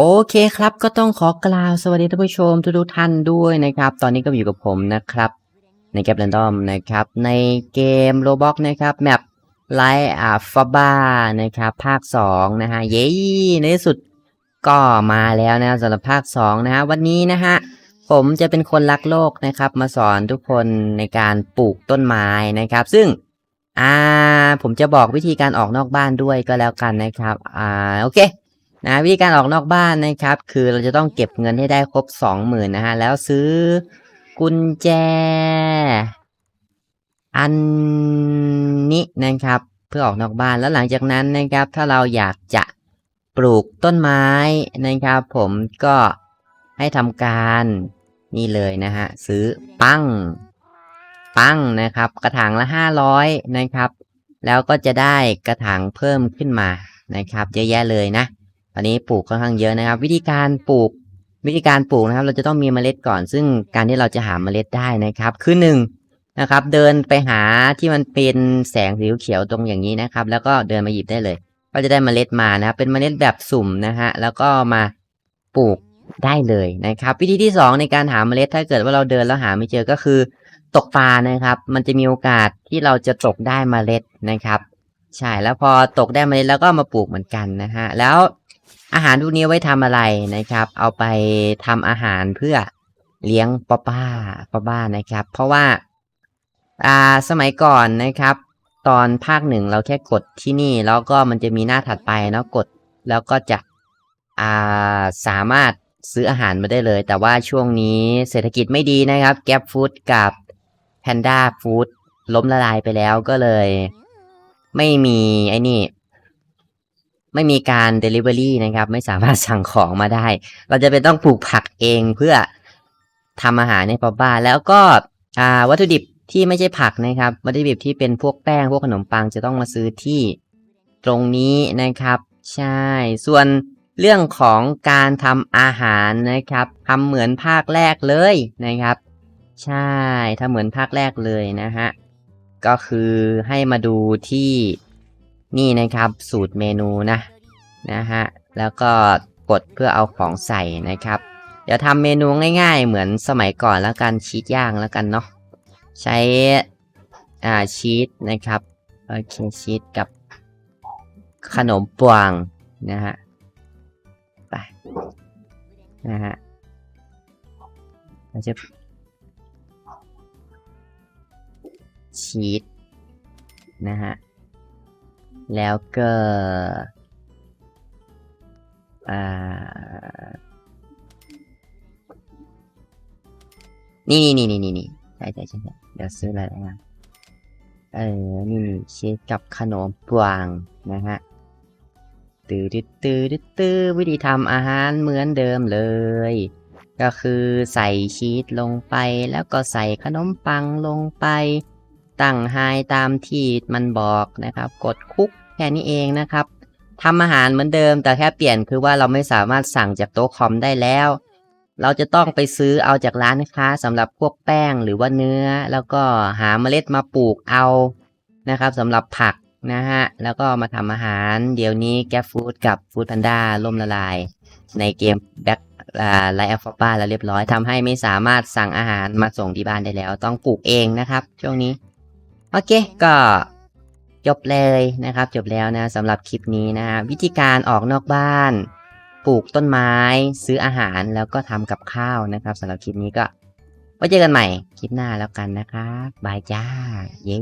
โอเคครับ ก็ต้องขอกล่าวสวัสดีท่านผู้ชมทุกท่านด้วยนะครับ ตอนนี้ก็อยู่กับผมนะครับ ในแกปแรนดอมนะครับ ในเกมโรบอกนะครับแมปไลท์อาฟาบ้านะครับ ภาค 2 นะฮะ เย้ในที่สุดก็มาแล้วนะสำหรับภาค 2 นะฮะ วันนี้นะฮะ ผมจะเป็นคนรักโลกนะครับ มาสอนทุกคนในการปลูกต้นไม้นะครับ ซึ่งอ่าผมจะบอกวิธีการออกนอกบ้านด้วยก็แล้วกันนะครับอ่าโอเค นะวิธีการออกนอกบ้านนะครับ คือเราจะต้องเก็บเงินให้ได้ครบสองหมื่นนะฮะแล้วซื้อกุญแจ อันนี้นะครับ เพื่อออกนอกบ้านแล้วหลังจากนั้นนะครับ ถ้าเราอยากจะปลูกต้นไม้นะครับ ผมก็ให้ทำการนี่เลยนะฮะซื้อปั้ง ปั้งนะครับ กระถางละห้าร้อยนะครับ แล้วก็จะได้กระถางเพิ่มขึ้นมานะครับ เยอะแยะเลยนะ อนนี้ปลูกค่อนข้างเยอะนะครับ วิธีการปลูกวิธีการปลูกนะครับ เราจะต้องมีเมล็ดก่อน ซึ่งการที่เราจะหาเมล็ดได้นะครับ คือหนึ่งนะครับ เดินไปหาที่มันเป็นแสงสีเขียวตรงอย่างนี้นะครับ แล้วก็เดินมาหยิบได้เลย ก็จะได้เมล็ดมานะครับ เป็นเมล็ดแบบสุ่มนะฮะแล้วก็มาปลูกได้เลยนะครับ วิธีที่สองในการหาเมล็ดถ้าเกิดว่าเราเดินแล้วหาไม่เจอก็คือ ตกปลานะครับ มันจะมีโอกาสที่เราจะตกได้เมล็ดนะครับ ใช่แล้วพอตกได้เมล็ดแล้วก็มาปลูกเหมือนกันนะฮะแล้ว อาหารพวกนี้ไว้ทำอะไรนะครับ เอาไปทำอาหารเพื่อเลี้ยงป้าป้าป้าบ้านะครับ เพราะว่าอ่าสมัยก่อนนะครับ ตอนภาคหนึ่งเราแค่กดที่นี่ แล้วก็มันจะมีหน้าถัดไปเนาะกดแล้วก็จะอ่าสามารถซื้ออาหารมาได้เลย แต่ว่าช่วงนี้เศรษฐกิจไม่ดีนะครับ แก p ฟู้ดกับแพนด้าฟู้ดล้มละลายไปแล้วก็เลย ไม่มีไอ้นี่ ไม่มีการ Delivery นะครับ ไม่สามารถสั่งของมาได้ เราจะเป็นต้องปลูกผักเองเพื่อทำอาหารในป้าบ้านแล้วก็วัตถุดิบที่ไม่ใช่ผักนะครับ วัตถุดิบที่เป็นพวกแป้งพวกขนมปังจะต้องมาซื้อที่ตรงนี้นะครับ ใช่ ส่วนเรื่องของการทำอาหารนะครับทำเหมือนภาคแรกเลยนะครับ ใช่ทำเหมือนภาคแรกเลยนะฮะก็คือให้มาดูที่ นี่นะครับสูตรเมนูนะนะฮะแล้วก็กดเพื่อเอาของใส่นะครับ เดี๋ยวทำเมนูง่ายๆ เหมือนสมัยก่อนแล้วกันชีสย่างแล้วกันเนาะใช้อ่าชีสนะครับโอเคชีสกับขนมปวงนะฮะไปนะฮะเราจะชีสนะฮะ แล้วก็นี่นี่นี่นี่นี่ใช่ใช่ใช่ใช่เดี๋ยวซื้ออะไรนะเออ นี่นี่ชีสกับขนมปวางนะฮะตือตื้อตื้อตื้อตื้อวิธีทำอาหารเหมือนเดิมเลย ก็คือใส่ชีสลงไปแล้วก็ใส่ขนมปังลงไป ตั้งไฮตามที่มันบอกนะครับ กดคุกแค่นี้เองนะครับทำอาหารเหมือนเดิมแต่แค่เปลี่ยนคือว่าเราไม่สามารถสั่งจากโต๊ะคอมได้แล้ว เราจะต้องไปซื้อเอาจากร้านค้าสำหรับพวกแป้งหรือว่าเนื้อ แล้วก็หาเมล็ดมาปลูกเอานะครับสำหรับผักนะฮะ แล้วก็มาทำอาหาร เดี๋ยวนี้แกฟู้ดกับฟู้ดแพนด้าล่มละลาย ในเกมแบ็คไลฟ์อัลฟาบ้าแล้วเรียบร้อยทำให้ไม่สามารถสั่งอาหารมาส่งที่บ้านได้แล้ว ต้องปลูกเองนะครับ ช่วงนี้ โอเคก็จบเลยนะครับ จบแล้วนะสำหรับคลิปนี้นะวิธีการออกนอกบ้าน ปลูกต้นไม้ ซื้ออาหารแล้วก็ทำกับข้าวนะครับสำหรับคลิปนี้ก็ไว้เจอกันใหม่คลิปหน้าแล้วกันนะครับบายจ้า เย้